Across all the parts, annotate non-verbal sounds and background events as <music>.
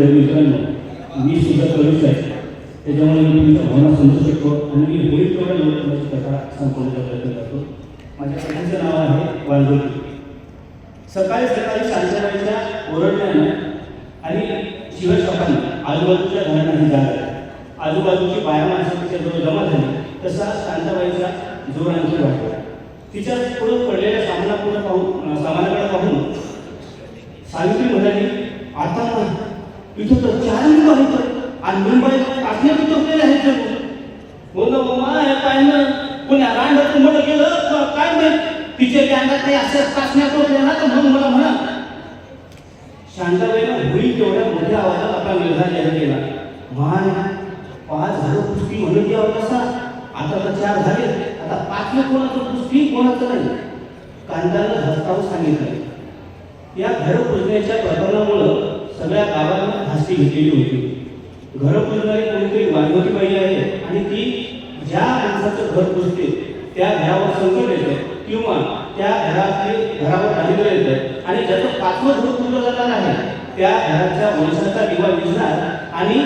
मित्रांनो मी सुद्धा कवीच आहे. त्याच्यामुळे मी तुमच्या भावना समजू शकतो आणि मी होईल तेवढ्या लवकर माझी कथा संपवण्याचा प्रयत्न करतो. माझ्या कथेचं नाव आहे वांजोटी सकाळी सकाळी शांतबाईच्या ओरडण्यानं आणि शिवशोकानं आजूबाजूच्या घरांनाही जाग आजूबाजूची बाया माणसाच्या तिच्या जवळ जमा झाली तसा शांताबाईचा जोर आणखी वाढला. तिच्या पुढं पडलेल्या सामना पुढं पाहून सामानाकडे पाहून सावित्री म्हणाली आता इथं तर चार मुलं आहेत. आणि मुंबईत टाकण्यात उतरलेले आहेत जणू. हो ना मम्मा हे पाहिलं पुण्या रांडत मोठं गेलं तर काय माहीत? तिचे त्या काही अशा टाचण्यात होते ना तर म्हणून मला म्हणा. शांताबाईला होईल तेवढ्या मोठ्या आवाजात आपला निर्धार जाहीर केला. माय पाच झालं कुस्ती म्हणून यावं कसा आता तर चार झाले. आता पाचवे कोणाचं कुस्ती कोणाचं नाही. कांदाला हस्तावून सांगितलं. या घर पुजण्याच्या प्रकरणामुळं सगळ्या गावांना धास्ती घेतलेली होती. घर पुजणारी कोणीतरी वानवती बाई आहे आणि ती ज्या माणसाचं घर पुजते त्या घरावर संकट येतं किंवा त्या घरातले घरावर दारिद्र्य येतं आणि ज्याचं पाचवं घर पुजलं जाणार आहे त्या घराच्या वंशाचा दिवा दिसणार आणि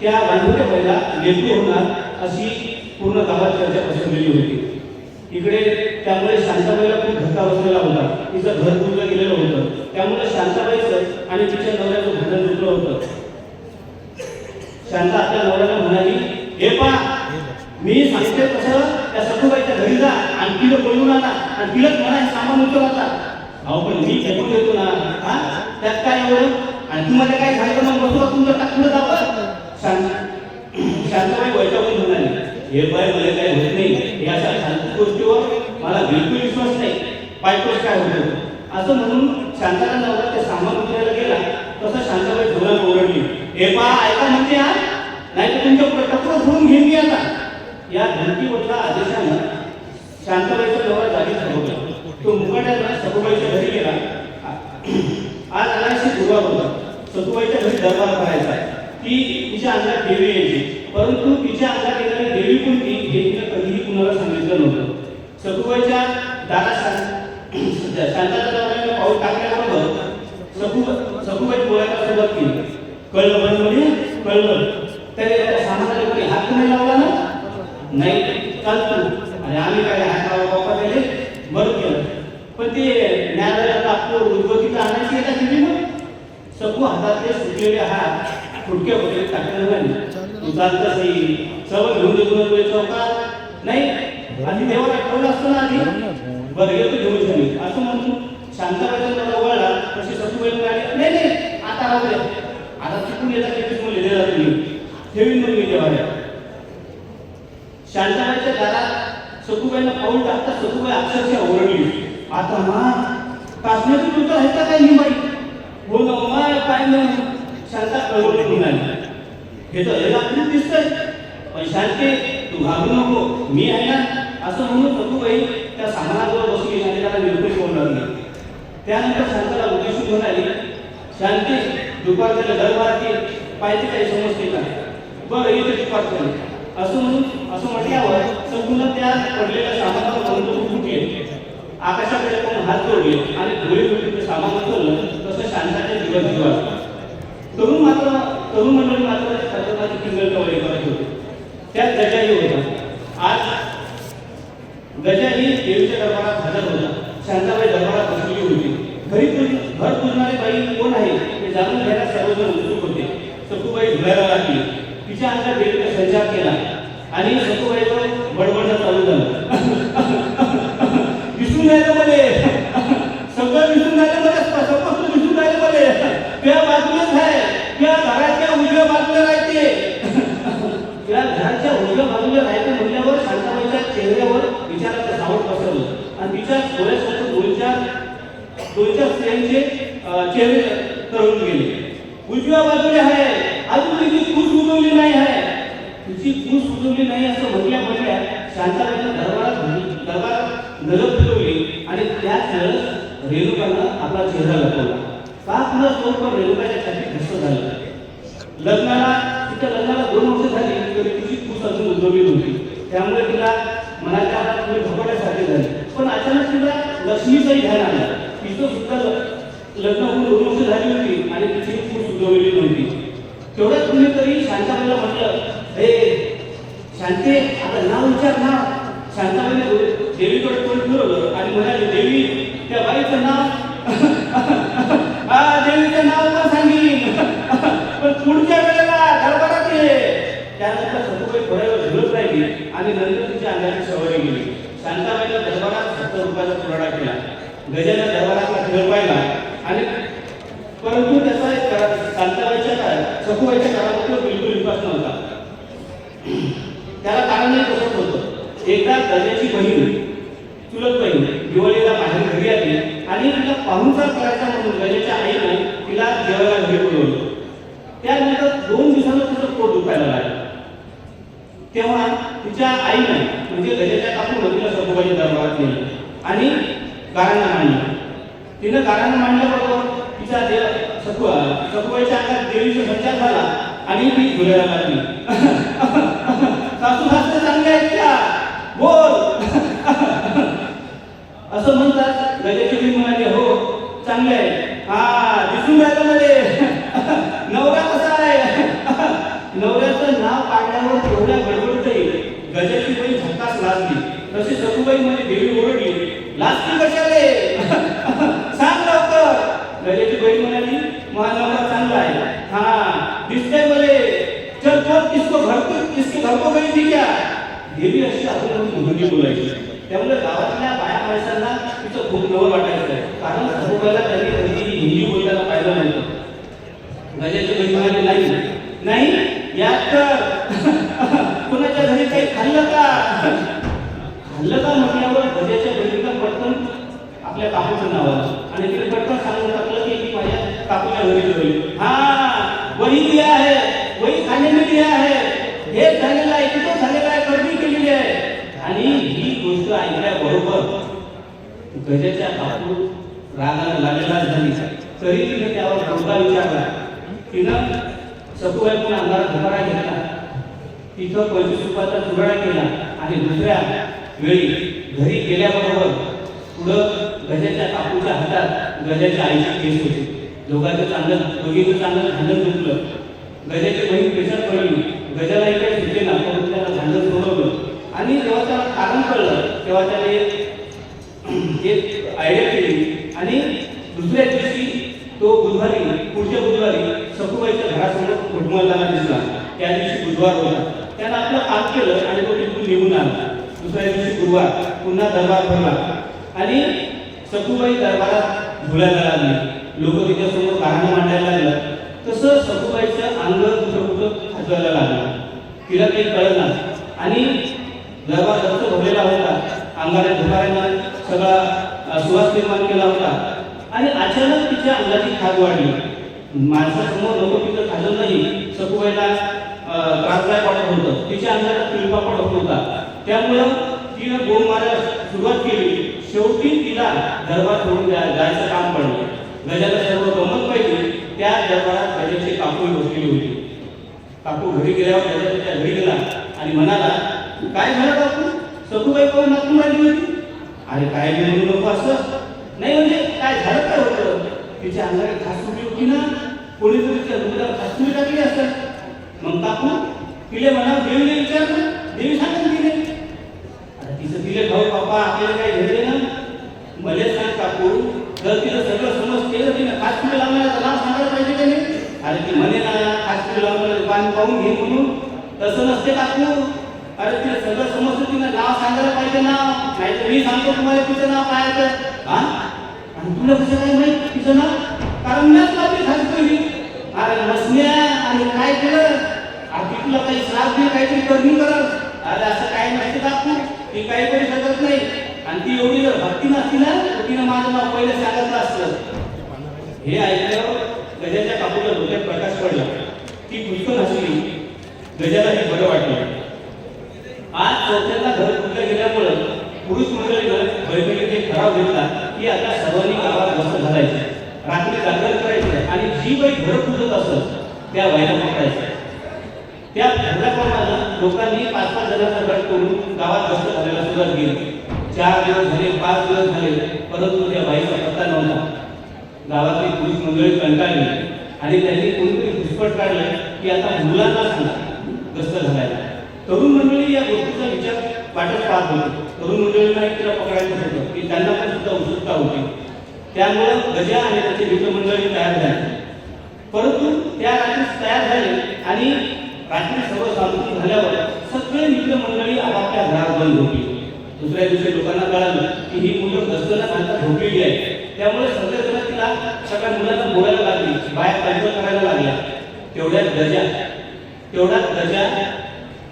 त्या वानवत्या बाईला लेकरू होणार अशी पूर्ण गावात चर्चा पसरलेली होती. इकडे त्यामुळे शांताबाईला खूप धक्का बसलेला होता. तिचं घर पुरलं गेलेलं होतं. त्यामुळे शांताबाईचं आणि तिच्या नवऱ्याचं भांडण जुळलं होतं. शांता आपल्या नवऱ्याला म्हणाली हे पा मी सांगते कसं त्या सखूबाईच्या घरी जा आणि तिला बोलवून आणा आणि तिलाच म्हणा सामान उचल आता अहो पण मी फेकून देतो ना हा? त्यात काय एवढं आणि तुम्हाला काय झालं तर? मग बसवा तुमचं टाकलं जावं शांत शांताबाई वैतागून म्हणाली हे बाय मला काही होत नाही. या शांत गोष्टीवर मला बिलकुल विश्वास नाही. पायपोच काय होतं असं म्हणून शांताला नवरा ते सामान उतरायला गेला. तसं शांताबाई धोरण ओरडली. हे पा ऐका म्हणते हा? नाही तर तुमच्यापुढे टक्कर फोडून घेईन मी आता. या धमकीवरच्या आदेशानं शांताबाईचा नवरा जागीच ठरवला तो मुकाट्याला सखुबाईच्या घरी गेला. आज अनायशी गुरुवार होता सखुबाईच्या घरी दरबार करायचा ती तिच्या अंगात देवी यायची. परंतु तिच्या अंगात येणारी देवी कोणती हे तिला कधीही कुणाला सांगितलं नव्हतं. सखुबाईच्या दारात शां- शांताच्या नवऱ्याने पाऊल टाकल्याबरोबर सखू सखुबाई बोलायला सुरुवात केली कळलं. मन म्हणजे कळलं तर त्या कोणी हात नाही लावला ना? नाही चालतो आणि आम्ही काय हात लावा बापा त्याले बरं केलं पण ते न्यायालयात आपलं उद्भवतीला आणायची आहे का दिली मग? सखू हातातले सुटलेले हात फुटके होते टाकले नाही तू चालतं सही सवय घेऊन देतो तुझ्या चौकात. नाही? आधी देवाला ठेवलं असतं ना आधी? बरं येतो घेऊन झाली असं म्हणतो. शांताबाईचा नवरा वळला तशी सखूबाई म्हणाली नाही नाही. आता राहू आता चुकून येतात की तुम्ही लिहिलेला तुम्ही. ठेवीन मग मी देवाला. शांताबाईच्या दारात सखूबाईनं पाऊल टाकता सखूबाई अक्षरशः ओरडली. आता मा काश्मीरची उत्तर आहे का काय ही बाई? हो ना माय काय नाही. शांता कळवळी म्हणाली हे तर आपल्याला दिसतंय. पण शांती तू घाबरू नको. मी आहे ना असं म्हणून सखूबाई त्या सामानाजवळ बसून आणि त्याला निर्भय करून नाही त्यानंतर शांताला उद्देशून घेऊन आली. शांती दुपारच्या दरबाराची पाहिजे काही समजते का? बरं येते दुपार असं म्हणून असं म्हटल्यावर संपूर्ण त्या पडलेल्या सामानावर बंद फुटले आकाशाकडे पण हात जोडले आणि धुळे धुळे सामान उचललं तसं शांताच्या दिवस दिवस तरुण मात्र तरुण मंडळी मात्र खतरनाक किंगल कवळे करत होते. त्यात गजाही होता आज गजाही देवीच्या दरबारात हजर होता शांताबाई दरबारात बसलेली होती. घरी घर पुजणारी बाई कोण आहे हे जाणून घ्यायला सर्वजण उत्सुक होते. सखूबाई धुळायला लागली. तिच्या अंगात देवीने संचार केला. आणि सखूबाईचं बडबड चालू झालं. <laughs> विसरून राहिलं मध्ये <laughs> सगळं विसरून राहिलं मला सगळं दिसून राहिलं मले त्या बाजूलाच आहे त्या घराच्या उजव्या बाजूला राहते त्या घराच्या उजव्या बाजूला राहायचं म्हटल्यावर शांताबाईच्या चेहऱ्यावर विचाराचं सावट पसरलं आणि तिच्या डोळ्यासमोर दोन चार दोन चार स्त्रियांचे अं, चेहरे तळून गेले उजव्या आहे. अजून तिची कूस उजवली नाही आहे. तिची कूस उजवली नाही असं म्हटल्या म्हटल्या शांताबाईंना दरबारात दरबारात नजर फिरवली आणि त्याच वेळेस रेणुकानं आपला चेहरा लपवला. का तुला तो पण रेणुकाच्या छातीत घसर झालं. लग्नाला तिच्या लग्नाला दोन वर्ष झाली तरी तिची कूस अजून उजवली नव्हती. त्यामुळे तिला मनाच्या हातात तुम्ही भपड्यासारखी झाली. पण अचानक तिला लक्ष्मीचाही ध्यान आलं. तिचं सुद्धा लग्न होऊन दोन वर्ष झाली होती आणि तिची खूप उद्भवलेली नव्हती तुम्ही कुणीतरी शांताबाईला म्हटलं हे शांती आता ना विचार ना. शांताबाईने देवीकडे तोंड ठरवलं आणि म्हणाले देवी त्या बाईचं नाव हा देवीचं नाव पण सांगेन पण पुढच्या वेळेला दरबारात ये त्यानंतर सतुबाई थोड्या वेळ झुलत राहिली आणि नंतर तिच्या अंगाची सवय गेली शांताबाईला दरबारात सत्तर रुपयाचा पुराडा केला गजाला दरबारातला खेळ पाहिला आणि परंतु त्याचा एक करा- शांताबाईच्या काळात सखुबाईच्या काळात तो बिलकुल विश्वास नव्हता. त्याला कारणही तसंच होतं. एकदा गजाची बहीण चुलत बहीण दिवाळीला बाहेर घरी आली आणि तिला पाहुणचार करायचा म्हणून गजाच्या आईने तिला जेवायला घरी बोलवलं. त्यानंतर दोन दिवसानं तिचं पोट दुखायला लागलं. तेव्हा तिच्या आईने म्हणजे गजाच्या काकून तिला सखुबाई दरबारात नेलं आणि गारांना मांडलं. तिनं गारांना मांडल्याबरोबर तिचा देव सखु सखुबाईच्या अंगात देवीचा संचार झाला आणि मी झुलायला लागली सासू सासरे चांगले आहेत का? बोल. असं म्हणतात गजाची बहीण म्हणाली हो चांगले आहे. हा दिसून राहिलं म्हणजे नवरा कसा आहे? नवऱ्याचं नाव काढल्यावर तेवढ्या गडबडतही गजाची बाई झकास लाजली तशी सखुबाई म्हणजे देवी ओरडली लाजती कशाले? सांग लवकर. गजाची बाई म्हणाली माझा नवरा चांगला आहे हा दिसतंय मले चल चल किसको घर को किसके घर को अशी आपल्याला हिंदी बोलायची त्यामुळे गावातल्या बाया माणसांना तिचं खूप नवं वाटायचं आहे कारण सखुबाईला त्यांनी कधी हिंदी बोलताना पाहिलं नव्हतं गजाचे बहीण नाही नाही यात तर <laughs> कोणाच्या घरी काही खाल्लं का? खाल्लं का म्हटल्यावर गजाच्या बहिणीला पटकन आपल्या काकूचं नाव आलं. आणि तिने पटकन सांगून टाकलं की मी माझ्या काकूच्या घरी गेली हा वही दिया है वही खाने में दिया है हे झालेलं आहे तिथं झालेलं आहे गर्दी केलेली आहे आणि ही गोष्ट ऐकल्याबरोबर गजाच्या काकू रागाला लागलेला झाली तरी तिने त्यावर तोडगा विचारला तिनं सखुबाईपून अंगारा धुमारा घेतला. तिथं पंचवीस रुपयाचा चुराडा केला आणि दुसऱ्या वेळी घरी गेल्याबरोबर पुढं गजाच्या कापूच्या हातात गजाच्या आईची केस होती. दोघांचं चांगलं दोघीचं चांगलं भांडण झुकलं गजाची बहीण पेशात पडली. गजाला इकडे सुटेला ना परंतु त्याला भांडण सोडवलं. आणि जेव्हा त्याला कारण कळलं तेव्हा त्याने एक आयडिया केली आणि दुसऱ्या दिवशी तो बुधवारी पुढच्या बुधवारी सखुबाईच्या घरासमोर घुटमळताना दिसला. त्या दिवशी बुधवार होता. त्यानं आपलं काम केलं आणि तो तिथून निघून आला. दुसऱ्या दिवशी गुरुवार पुन्हा दरबार भरला. आणि सखुबाई दरबारात झुलायला लागली. लोक तिच्यासमोर गाणं मांडायला लागलं. तसं सखुबाईचं अंग कुठं कुठं खाजवायला लागलं. तिला काही कळलं आणि दरबार जास्त भरलेला होता अंगाने झुकाऱ्यांना सगळा सुवास निर्माण केला होता. आणि अचानक तिच्या अंगाची खाज वाढली. माणसासमोर लोक तिथं खाल्लं नाही. सकुबाईला त्रासदायक वाटत होतं. तिच्या अंगाला पिळपा पडत होता. त्यामुळं तिनं बोंब मारायला सुरुवात केली. शेवटी तिला दरबार सोडून जा- जायचं काम पडलं. गजाला सर्व गमत पाहिजे त्या दरबारात गजाची काकू बसलेली होती. काकू घरी गेल्यावर त्याच्या त्याच्या घरी गेला आणि म्हणाला काय झालं काकू? सतुबाई पाहून नाचून राहिली होती. अरे काय बी म्हणू नको असं? नाही म्हणजे काय झालं काय होतं? तिच्या अंगाने खास सुटली होती ना कोणीतरी तिच्या हृदयावर खास टाकली असत मग काकू तिले म्हणा देवीने विचारलं देवी सांगेल तिने अरे तिचं तिले भाऊ बापा आपल्याला काय घडले ना मला सांग काकू जर तिला सगळं समज केलं तिने खास लावण्याला लावण्याचं नाव सांगायला पाहिजे का नाही? अरे ती म्हणे ना खास तुला पाणी पाहून घे म्हणून. तसं नसते काकू अरे तिला सगळं समजतं तिनं. नाव सांगायला पाहिजे ना. नाहीतर मी सांगतो तुम्हाला तिचं नाव काय तर. हा? आणि तुला कसं काय माहीत तिचं नाव? कारण मीच लावली सांगतो पहिली अरे नसण्या आणि काय केलं? अरे तुला काही श्राप दिली काहीतरी कमी करत अरे असं काही नसते काकू ती काही करू नाही. आणि ती एवढी जर भक्ती नसती ना तर तिनं माझं नाव पहिले सांगितलं असतं. हे ऐकल्यावर गजाच्या कापूला डोक्यात प्रकाश पडला. ती पुष्कळ हसली. गजाला हे बरं वाटलं. आज चौथ्यांदा घर कुठल्या गेल्यामुळं पुरुष मंडळी बैठकीत एक ठराव घेतला की आता सर्वांनी गावात बस घालायचं रात्री जागर करायचं आणि जी बाई घर पूजत असत त्या बाईला पकडायचं. त्या ठरल्याप्रमाणे लोकांनी पाच पाच जणांचा गट करून गावात गस्त घालायला सुरुवात केली. चार दिवस झाले पाच दिवस झाले परंतु त्या बाईचा पत्ता नव्हता. गावातली पुरुष मंडळी कंटाळली आणि त्यांनी कोणीतरी घुसपट काढलं की आता मुलांना सांगा गस्त घालायला तरुण मंडळी या गोष्टीचा विचार वाटत पाहत होती. तरुण मंडळींना एक तिला पकडायचं होतं की त्यांना पण सुद्धा उत्सुकता होती. त्यामुळं गजा आणि त्याचे मित्रमंडळी तयार झाले. परंतु त्या रात्री तयार झाले आणि रात्री सर्व सामग्री झाल्यावर सगळे मित्रमंडळी आपापल्या घरात बंद होती. दुसऱ्या दिवशी लोकांना कळालं की ही मुलं गस्तला घालता झोपलेली आहे त्यामुळे सगळेजण तिला सगळ्या मुलांना बोलायला लागली बाहेर पाहिजे करायला लागल्या. तेवढ्यात गजा तेवढ्या गजा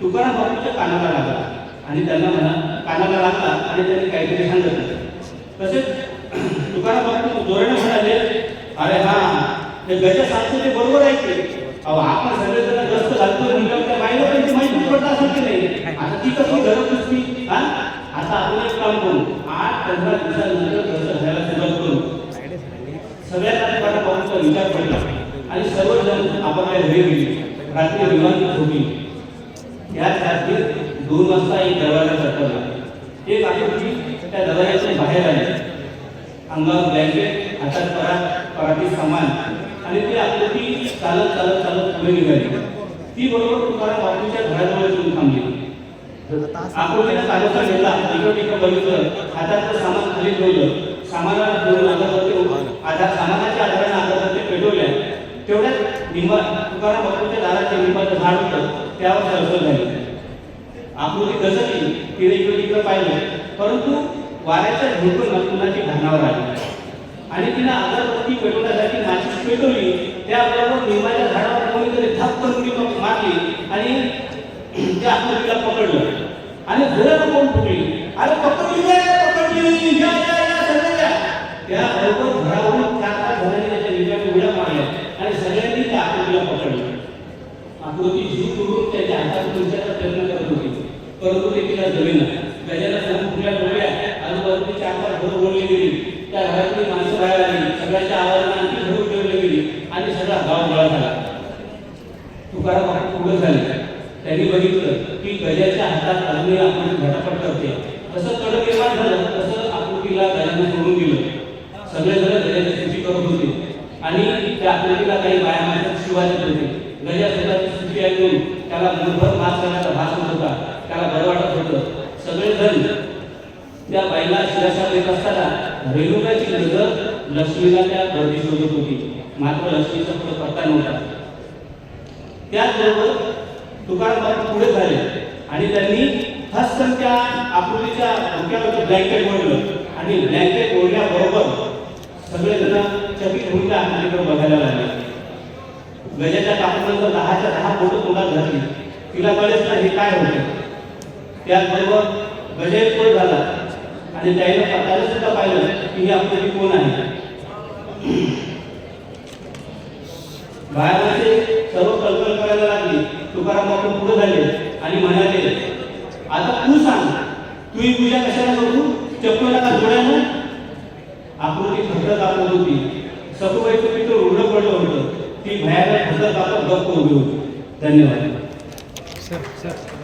तुकाराम बापूच्या कानाला लागला आणि त्यांना म्हणा कानाला लागला आणि त्यांनी काहीतरी सांगितलं तसेच <clears throat> तुकाराम बापू जोराने म्हणाले अरे हा ते गज सांगतो ते बरोबर आहे की? अहो आपण सगळेजण जास्त घालतो म्हटल्यावर त्या बाईला पण माहिती पडत असेल की नाही? आता ती कशी गरज नसती हा? आता आपण एक काम करू. आठ पंधरा दिवसानंतर गस्त घ्यायला सुरुवात करू. सगळ्यांना तुकाराम बापूचा विचार पडला. आणि सर्वजण आपण काय घरी गेली. रात्री विमान झोपी दोन वाजता एक दरवाजा चटकला ते आकृती त्या दरवाजातून बाहेर आले. अंगावर ब्लँकेट हातात परा पराठी सामान आणि ती आकृती चालत चालत चालत पुढे निघाली. ती बरोबर तुकाराम बापूच्या घराजवळ येऊन थांबली. आकृतीने चालवता घेतला इकडं तिकडं बघितलं हातातलं सामान खाली ठेवलं. सामानाला ठेवून अगरबत्ती आधार सामानाच्या आधाराने अगरबत्ती पेटवल्या. तेवढ्याच निंबा तुकाराम बापूच्या दाराचे निंबाचं झाड होतं त्यावर सरसर झाली. आकृती गजरली तिने इकडे तिकडे पाहिलं परंतु वाऱ्याच्या झोपून कुणाची भानावर आली आणि तिने अगरबत्ती पेटवण्यासाठी माचीस पेटवली. त्याबरोबर निंबाच्या झाडावर कोणीतरी धप्प उडी मारली आणि त्या आकृतीला पकडलं. आणि घरात कोण फुटली. अरे पकडली पकडली त्याबरोबर घरावरून चार पाच घराने त्याच्या निंबाच्या उड्या मारल्या. आणि सगळ्यांनी त्या आकृतीला पकडलं. आकृती जीव करून त्याच्या हातात तुमच्याचा प्रयत्न करत होती. परंतु ते तिला जमेना गजाला समोर फुटल्या डोळ्या आजूबाजूची चार पाच घर ओढली गेली. त्या घरातली माणसं बाहेर आली. सगळ्याच्या आवाजाने आणखी घर उठवली गेली आणि सगळा गाव गोळा झाला. तुकाराम पुढे झाले. त्यांनी बघितलं की गजाच्या हातात अजूनही आपण झटापट करते तसं कडक निर्माण झालं तसं आकृतीला गजाने सोडून दिलं. सगळेजण गजाची स्तुती करत होते. आणि त्या आकृतीला काही बाया माणसात शिवाय होते. गजा स्वतःची स्तुती ऐकून त्याला मूलभर मास करण्याचा भास होत होता. त्याला बरं वाटत होतं. सगळेजण त्या बाईला शिराशा देत असताना रेणुकाची नजर लक्ष्मीला त्या गर्दी शोधत होती. मात्र लक्ष्मीचा पुढे पत्ता नव्हता. त्याचबरोबर तुकाराम पुढे झाले आणि त्यांनी हस्तन त्या आकृतीच्या डोक्यावरचं ब्लँकेट ओढलं आणि ब्लँकेट ओढल्याबरोबर सगळेजण चकित होऊन त्या आकृतीकडे बघायला लागले. गजाच्या कापडानंतर दहाच्या दहा बोटं तोंडात घातली. तिला कळेल ना हे काय होतं. त्या सर्व एक झाला. आणि त्याने स्वतःला सुद्धा पाहिलं की हे आपल्याला कोण आहे. बाहेरचे सर्व कल्पना करायला लागली. तुकाराम आपण पुढे झाले आणि म्हणाले आता तू सांग तू ही पूजा कशाला करू चप्पला का जोड्यानं आकृती फक्त दाखवत होती. सखूबाई तुम्ही तो रुग्ण पडलं होतं. ती भयानक फक्त दाखवत गप्प उभी होती. धन्यवाद. Sir sir.